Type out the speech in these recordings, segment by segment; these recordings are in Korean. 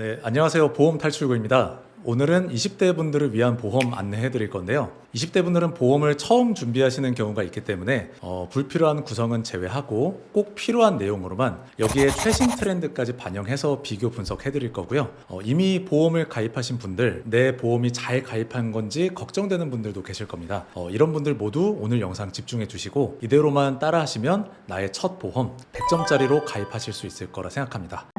네, 안녕하세요. 보험 탈출구입니다. 오늘은 20대 분들을 위한 보험 안내해 드릴 건데요. 20대 분들은 보험을 처음 준비하시는 경우가 있기 때문에 어, 불필요한 구성은 제외하고 꼭 필요한 내용으로만 여기에 최신 트렌드까지 반영해서 비교 분석해 드릴 거고요. 어, 이미 보험을 가입하신 분들, 내 보험이 잘 가입한 건지 걱정되는 분들도 계실 겁니다. 어, 이런 분들 모두 오늘 영상 집중해 주시고 이대로만 따라 하시면 나의 첫 보험 100점짜리로 가입하실 수 있을 거라 생각합니다.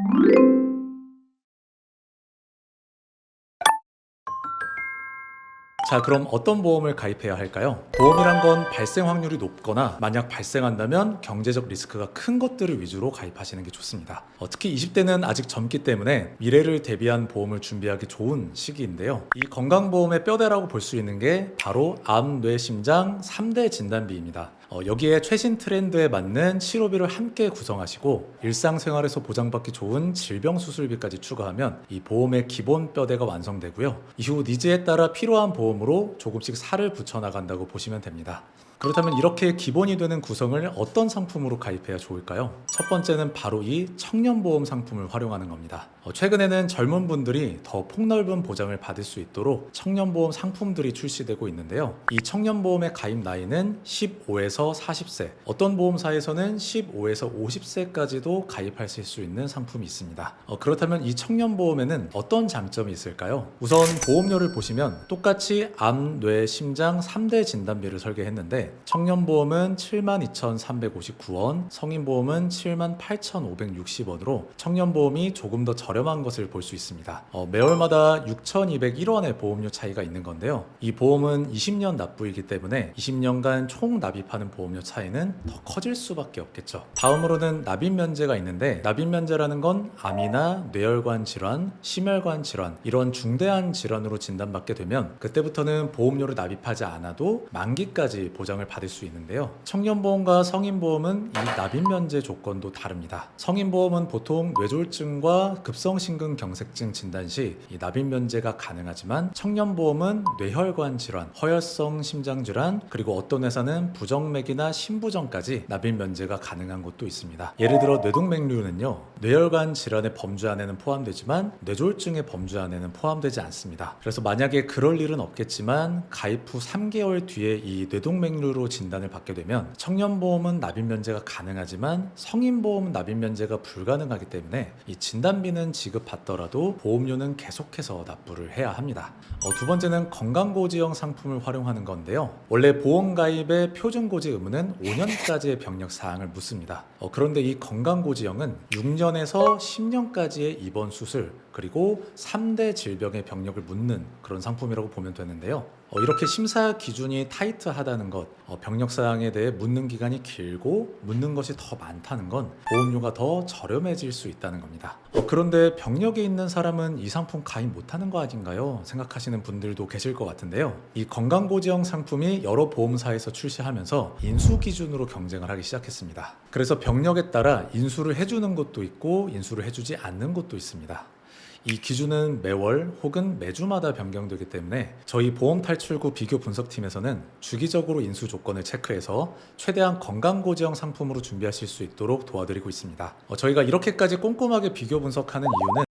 자, 그럼 어떤 보험을 가입해야 할까요? 보험이란 건 발생 확률이 높거나 만약 발생한다면 경제적 리스크가 큰 것들을 위주로 가입하시는 게 좋습니다. 어, 특히 20대는 아직 젊기 때문에 미래를 대비한 보험을 준비하기 좋은 시기인데요. 이 건강보험의 뼈대라고 볼 수 있는 게 바로 암, 뇌, 심장 3대 진단비입니다. 어, 여기에 최신 트렌드에 맞는 치료비를 함께 구성하시고 일상생활에서 보장받기 좋은 질병 수술비까지 추가하면 이 보험의 기본 뼈대가 완성되고요. 이후 니즈에 따라 필요한 보험으로 조금씩 살을 붙여 나간다고 보시면 됩니다. 그렇다면 이렇게 기본이 되는 구성을 어떤 상품으로 가입해야 좋을까요? 첫 번째는 바로 이 청년보험 상품을 활용하는 겁니다. 어, 최근에는 젊은 분들이 더 폭넓은 보장을 받을 수 있도록 청년보험 상품들이 출시되고 있는데요. 이 청년보험의 가입 나이는 15에서 40세, 어떤 보험사에서는 15에서 50세까지도 가입하실 수 있는 상품이 있습니다. 어, 그렇다면 이 청년보험에는 어떤 장점이 있을까요? 우선 보험료를 보시면 똑같이 암, 뇌, 심장 3대 진단비를 설계했는데 청년보험은 72,359원, 성인보험은 78,560원으로 청년보험이 조금 더 저 렴한 것을 볼 수 있습니다. 어, 매월마다 6,201원의 보험료 차이가 있는 건데요. 이 보험은 20년 납부이기 때문에 20년간 총 납입하는 보험료 차이는 더 커질 수밖에 없겠죠. 다음으로는 납입 면제가 있는데 납입 면제라는 건 암이나 뇌혈관 질환, 심혈관 질환 이런 중대한 질환으로 진단받게 되면 그때부터는 보험료를 납입하지 않아도 만기까지 보장을 받을 수 있는데요. 청년보험과 성인보험은 이 납입 면제 조건도 다릅니다. 성인보험은 보통 뇌졸중과 급성 심근경색증 진단 시이 납입 면제가 가능하지만 청년보험은 뇌혈관 질환, 허혈성 심장 질환, 그리고 어떤 회사는 부정맥이나 심부정까지 납입 면제가 가능한 곳도 있습니다. 예를 들어 뇌동맥류는요. 뇌혈관 질환의 범주 안에는 포함되지만 뇌졸중의 범주 안에는 포함되지 않습니다. 그래서 만약에 그럴 일은 없겠지만 가입 후 3개월 뒤에 이 뇌동맥류로 진단을 받게 되면 청년보험은 납입 면제가 가능하지만 성인보험은 납입 면제가 불가능하기 때문에 이 진단비는 지급받더라도 보험료는 계속해서 납부를 해야 합니다. 어, 두 번째는 건강고지형 상품을 활용하는 건데요. 원래 보험 가입의 표준고지 의무는 5년까지의 병력 사항을 묻습니다. 어, 그런데 이 건강고지형은 6년에서 10년까지의 입원 수술 그리고 3대 질병의 병력을 묻는 그런 상품이라고 보면 되는데요. 어, 이렇게 심사 기준이 타이트하다는 것, 어, 병력 사항에 대해 묻는 기간이 길고 묻는 것이 더 많다는 건 보험료가 더 저렴해질 수 있다는 겁니다. 어, 그런데 병력에 있는 사람은 이 상품 가입 못하는 거 아닌가요? 생각하시는 분들도 계실 것 같은데요. 이 건강고지형 상품이 여러 보험사에서 출시하면서 인수 기준으로 경쟁을 하기 시작했습니다. 그래서 병력에 따라 인수를 해주는 곳도 있고 인수를 해주지 않는 곳도 있습니다. 이 기준은 매월 혹은 매주마다 변경되기 때문에 저희 보험 탈출구 비교 분석팀에서는 주기적으로 인수 조건을 체크해서 최대한 건강고지형 상품으로 준비하실 수 있도록 도와드리고 있습니다. 어, 저희가 이렇게까지 꼼꼼하게 비교 분석하는 이유는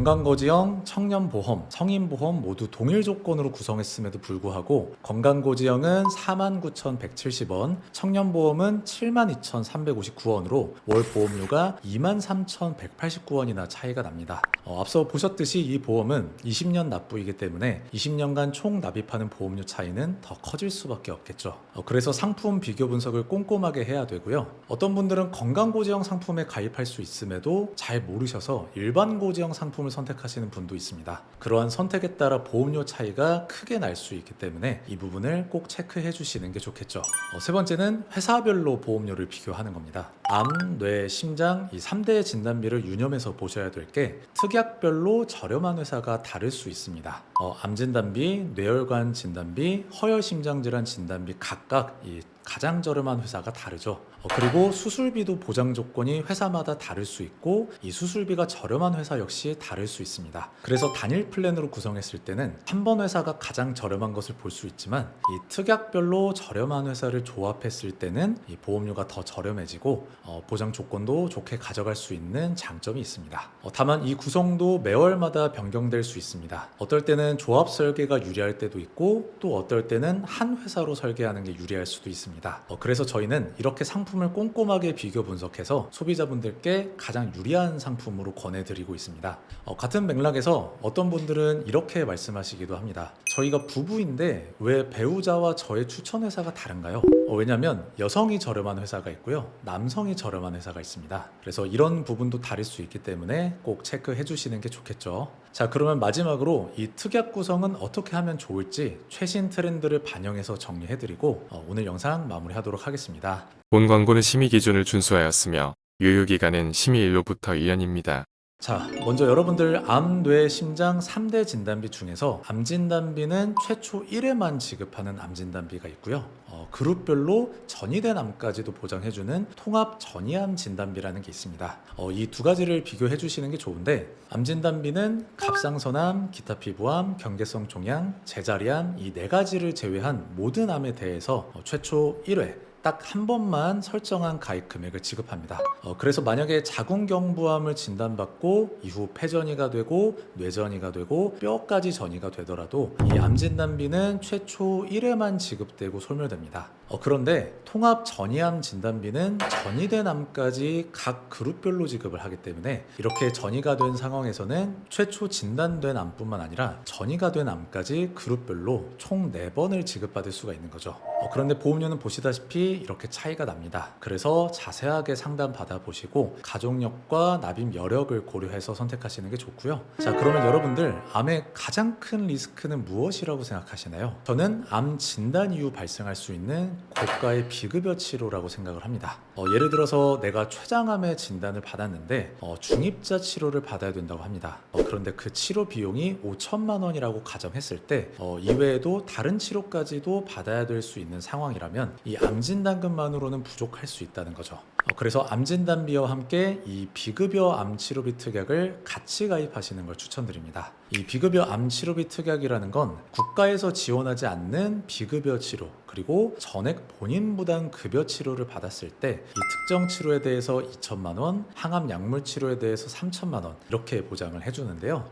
건강고지형, 청년보험, 성인보험 모두 동일 조건으로 구성했음에도 불구하고 건강고지형은 49,170원, 청년보험은 72,359원으로 월 보험료가 23,189원이나 차이가 납니다. 어, 앞서 보셨듯이 이 보험은 20년 납부이기 때문에 20년간 총 납입하는 보험료 차이는 더 커질 수밖에 없겠죠. 어, 그래서 상품 비교 분석을 꼼꼼하게 해야 되고요. 어떤 분들은 건강고지형 상품에 가입할 수 있음에도 잘 모르셔서 일반 고지형 상품을 선택하시는 분도 있습니다. 그러한 선택에 따라 보험료 차이가 크게 날 수 있기 때문에 이 부분을 꼭 체크해 주시는 게 좋겠죠. 어, 세 번째는 회사별로 보험료를 비교하는 겁니다. 암, 뇌, 심장 이 3대 진단비를 유념해서 보셔야 될 게 특약별로 저렴한 회사가 다를 수 있습니다. 어, 암 진단비, 뇌혈관 진단비, 허혈 심장 질환 진단비 각각 이 가장 저렴한 회사가 다르죠. 어, 그리고 수술비도 보장 조건이 회사마다 다를 수 있고 이 수술비가 저렴한 회사 역시 다를 수 있습니다. 그래서 단일 플랜으로 구성했을 때는 한 번 회사가 가장 저렴한 것을 볼 수 있지만 이 특약별로 저렴한 회사를 조합했을 때는 이 보험료가 더 저렴해지고 어, 보장 조건도 좋게 가져갈 수 있는 장점이 있습니다. 어, 다만 이 구성도 매월마다 변경될 수 있습니다. 어떨 때는 조합 설계가 유리할 때도 있고 또 어떨 때는 한 회사로 설계하는 게 유리할 수도 있습니다. 어, 그래서 저희는 이렇게 상품을 꼼꼼하게 비교 분석해서 소비자분들께 가장 유리한 상품으로 권해드리고 있습니다. 어, 같은 맥락에서 어떤 분들은 이렇게 말씀하시기도 합니다. 저희가 부부인데 왜 배우자와 저의 추천 회사가 다른가요? 어, 왜냐하면 여성이 저렴한 회사가 있고요, 남성이 저렴한 회사가 있습니다. 그래서 이런 부분도 다를 수 있기 때문에 꼭 체크해 주시는 게 좋겠죠. 자, 그러면 마지막으로 이 특약 구성은 어떻게 하면 좋을지 최신 트렌드를 반영해서 정리해 드리고 어, 오늘 영상 마무리하도록 하겠습니다. 본 광고는 심의 기준을 준수하였으며 유효기간은 심의일로부터 1년입니다. 자, 먼저 여러분들 암, 뇌, 심장 3대 진단비 중에서 암 진단비는 최초 1회만 지급하는 암 진단비가 있고요. 어, 그룹별로 전이된 암까지도 보장해주는 통합 전이암 진단비라는 게 있습니다. 어, 이 두 가지를 비교해 주시는 게 좋은데 암 진단비는 갑상선암, 기타 피부암, 경계성 종양, 제자리암 이 네 가지를 제외한 모든 암에 대해서 어, 최초 1회 딱 한 번만 설정한 가입 금액을 지급합니다. 어, 그래서 만약에 자궁경부암을 진단받고 이후 폐전이가 되고 뇌전이가 되고 뼈까지 전이가 되더라도 이 암 진단비는 최초 1회만 지급되고 소멸됩니다. 어, 그런데 통합 전이암 진단비는 전이된 암까지 각 그룹별로 지급을 하기 때문에 이렇게 전이가 된 상황에서는 최초 진단된 암뿐만 아니라 전이가 된 암까지 그룹별로 총 4번을 지급받을 수가 있는 거죠. 어, 그런데 보험료는 보시다시피 이렇게 차이가 납니다. 그래서 자세하게 상담 받아보시고 가족력과 납입 여력을 고려해서 선택하시는 게 좋고요. 자, 그러면 여러분들 암의 가장 큰 리스크는 무엇이라고 생각하시나요? 저는 암 진단 이후 발생할 수 있는 고가의 비급여 치료라고 생각을 합니다. 어, 예를 들어서 내가 췌장암의 진단을 받았는데 어, 중입자 치료를 받아야 된다고 합니다. 어, 그런데 그 치료 비용이 5천만 원이라고 가정했을 때 어, 이외에도 다른 치료까지도 받아야 될 수 있는 상황이라면 이 암진 단금만으로는 부족할 수 있다는 거죠. 어, 그래서 암 진단비와 함께 이 비급여 암 치료비 특약을 같이 가입하시는 걸 추천드립니다. 이 비급여 암 치료비 특약이라는 건 국가에서 지원하지 않는 비급여 치료 그리고 전액 본인 부담 급여 치료를 받았을 때 이 특정 치료에 대해서 2천만 원, 항암 약물 치료에 대해서 3천만 원 이렇게 보장을 해주는데요.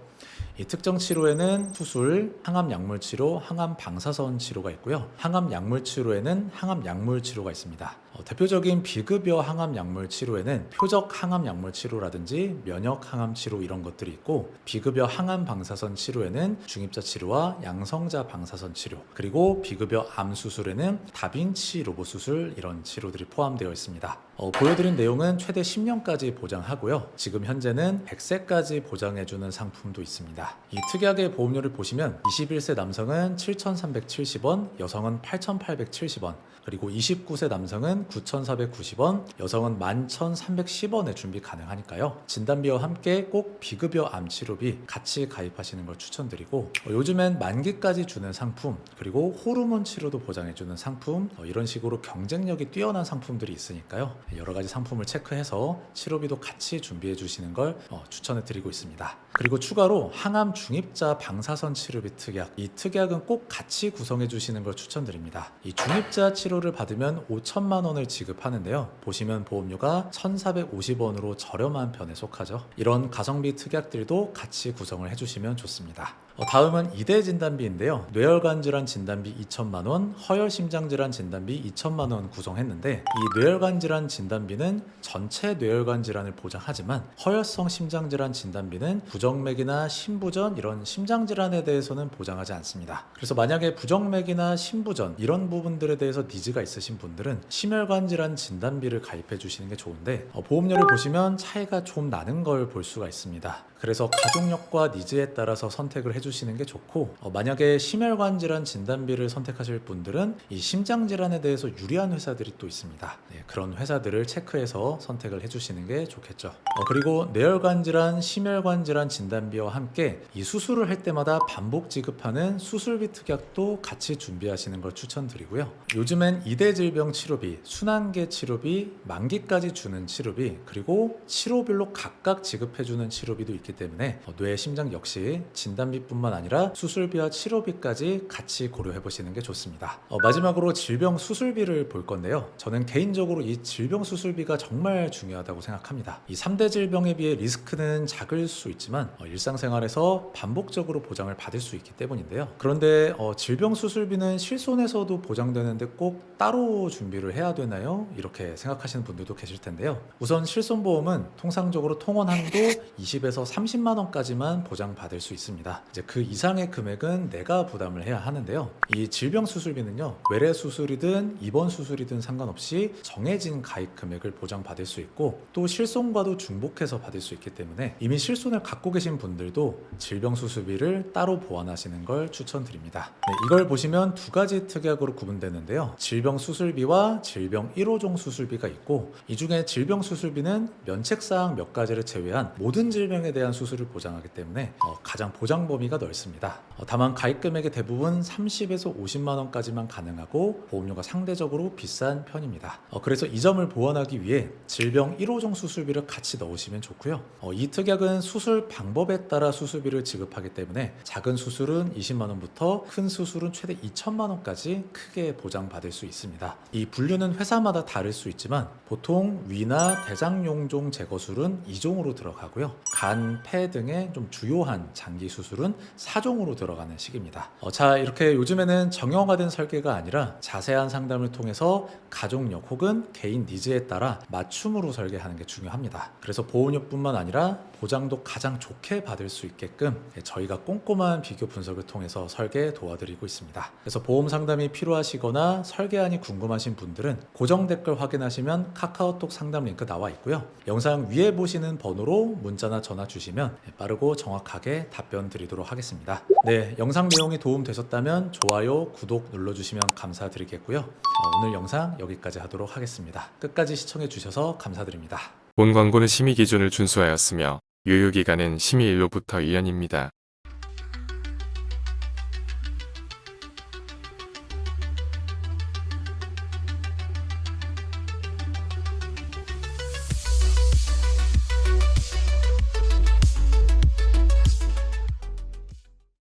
이 특정 치료에는 수술, 항암 약물 치료, 항암 방사선 치료가 있고요. 항암 약물 치료에는 항암 약물 치료가 있습니다. 어, 대표적인 비급여 항암 약물 치료에는 표적 항암 약물 치료라든지 면역 항암 치료 이런 것들이 있고 비급여 항암 방사선 치료에는 중입자 치료와 양성자 방사선 치료 그리고 비급여 암 수술에는 다빈치 로봇 수술 이런 치료들이 포함되어 있습니다. 어, 보여드린 내용은 최대 10년까지 보장하고요. 지금 현재는 100세까지 보장해주는 상품도 있습니다. 이 특약의 보험료를 보시면 21세 남성은 7,370원, 여성은 8,870원, 그리고 29세 남성은 9,490원, 여성은 11,310원에 준비 가능하니까요. 진단비와 함께 꼭 비급여 암 치료비 같이 가입하시는 걸 추천드리고 어, 요즘엔 만기까지 주는 상품 그리고 호르몬 치료도 보장해주는 상품 어, 이런 식으로 경쟁력이 뛰어난 상품들이 있으니까요. 여러 가지 상품을 체크해서 치료비도 같이 준비해 주시는 걸 어, 추천해 드리고 있습니다. 그리고 추가로 항암 중입자 방사선 치료비 특약 이 특약은 꼭 같이 구성해 주시는 걸 추천드립니다. 이 중입자 치료를 받으면 5천만 원을 지급하는데요. 보시면 보험료가 1,450원으로 저렴한 편에 속하죠. 이런 가성비 특약들도 같이 구성을 해주시면 좋습니다. 어, 다음은 이대 진단비인데요. 뇌혈관 질환 진단비 2천만 원, 허혈 심장 질환 진단비 2천만 원 구성했는데 이 뇌혈관 질환 진단비는 전체 뇌혈관 질환을 보장하지만 허혈성 심장 질환 진단비는 부정맥이나 심부전 이런 심장 질환에 대해서는 보장하지 않습니다. 그래서 만약에 부정맥이나 심부전 이런 부분들에 대해서 니즈가 있으신 분들은 심혈관 질환 진단비를 가입해 주시는 게 좋은데 어, 보험료를 보시면 차이가 좀 나는 걸 볼 수가 있습니다. 그래서 가족력과 니즈에 따라서 선택을 해주시면 해주시는 게 좋고 어, 만약에 심혈관 질환 진단비를 선택하실 분들은 이 심장 질환에 대해서 유리한 회사들이 또 있습니다. 네, 그런 회사들을 체크해서 선택을 해주시는 게 좋겠죠. 어, 그리고 뇌혈관 질환, 심혈관 질환 진단비와 함께 이 수술을 할 때마다 반복 지급하는 수술비 특약도 같이 준비하시는 걸 추천드리고요. 요즘엔 이대 질병 치료비, 순환계 치료비, 만기까지 주는 치료비, 그리고 치료별로 각각 지급해주는 치료비도 있기 때문에 어, 뇌, 심장 역시 진단비뿐만 아니라 수술비와 치료비까지 같이 고려해 보시는 게 좋습니다. 어, 마지막으로 질병 수술비를 볼 건데요. 저는 개인적으로 이 질병 수술비가 정말 중요하다고 생각합니다. 이 3대 질병에 비해 리스크는 작을 수 있지만 어, 일상생활에서 반복적으로 보장을 받을 수 있기 때문인데요. 그런데 어, 질병 수술비는 실손에서도 보장되는데 꼭 따로 준비를 해야 되나요? 이렇게 생각하시는 분들도 계실 텐데요. 우선 실손보험은 통상적으로 통원 한도 20에서 30만 원까지만 보장받을 수 있습니다. 이제 그 이상의 금액은 내가 부담을 해야 하는데요. 이 질병 수술비는요. 외래 수술이든 입원 수술이든 상관없이 정해진 가입 금액을 보장받을 수 있고 또 실손과도 중복해서 받을 수 있기 때문에 이미 실손을 갖고 계신 분들도 질병 수술비를 따로 보완하시는 걸 추천드립니다. 네, 이걸 보시면 두 가지 특약으로 구분되는데요. 질병 수술비와 질병 1호종 수술비가 있고 이 중에 질병 수술비는 면책사항 몇 가지를 제외한 모든 질병에 대한 수술을 보장하기 때문에 어, 가장 보장 범위가 넓습니다. 어, 다만 가입 금액의 대부분 30에서 50만 원까지만 가능하고 보험료가 상대적으로 비싼 편입니다. 어, 그래서 이 점을 보완하기 위해 질병 1호종 수술비를 같이 넣으시면 좋고요. 어, 이 특약은 수술 방법에 따라 수술비를 지급하기 때문에 작은 수술은 20만 원부터 큰 수술은 최대 2천만 원까지 크게 보장받을 수 있습니다. 이 분류는 회사마다 다를 수 있지만 보통 위나 대장용종 제거술은 2종으로 들어가고요. 간, 폐 등의 좀 주요한 장기 수술은 4종으로 들어가는 식입니다. 어, 자, 이렇게 요즘에는 정형화된 설계가 아니라 자세한 상담을 통해서 가족력 혹은 개인 니즈에 따라 맞춤으로 설계하는 게 중요합니다. 그래서 보호료뿐만 아니라 보장도 가장 좋게 받을 수 있게끔 저희가 꼼꼼한 비교 분석을 통해서 설계 도와드리고 있습니다. 그래서 보험 상담이 필요하시거나 설계안이 궁금하신 분들은 고정 댓글 확인하시면 카카오톡 상담 링크 나와 있고요. 영상 위에 보시는 번호로 문자나 전화 주시면 빠르고 정확하게 답변 드리도록 하겠습니다. 네, 영상 내용이 도움 되셨다면 좋아요, 구독 눌러주시면 감사드리겠고요. 어, 오늘 영상 여기까지 하도록 하겠습니다. 끝까지 시청해 주셔서 감사드립니다. 본 광고는 심의 기준을 준수하였으며 유효기간은 심의일로부터 1년입니다.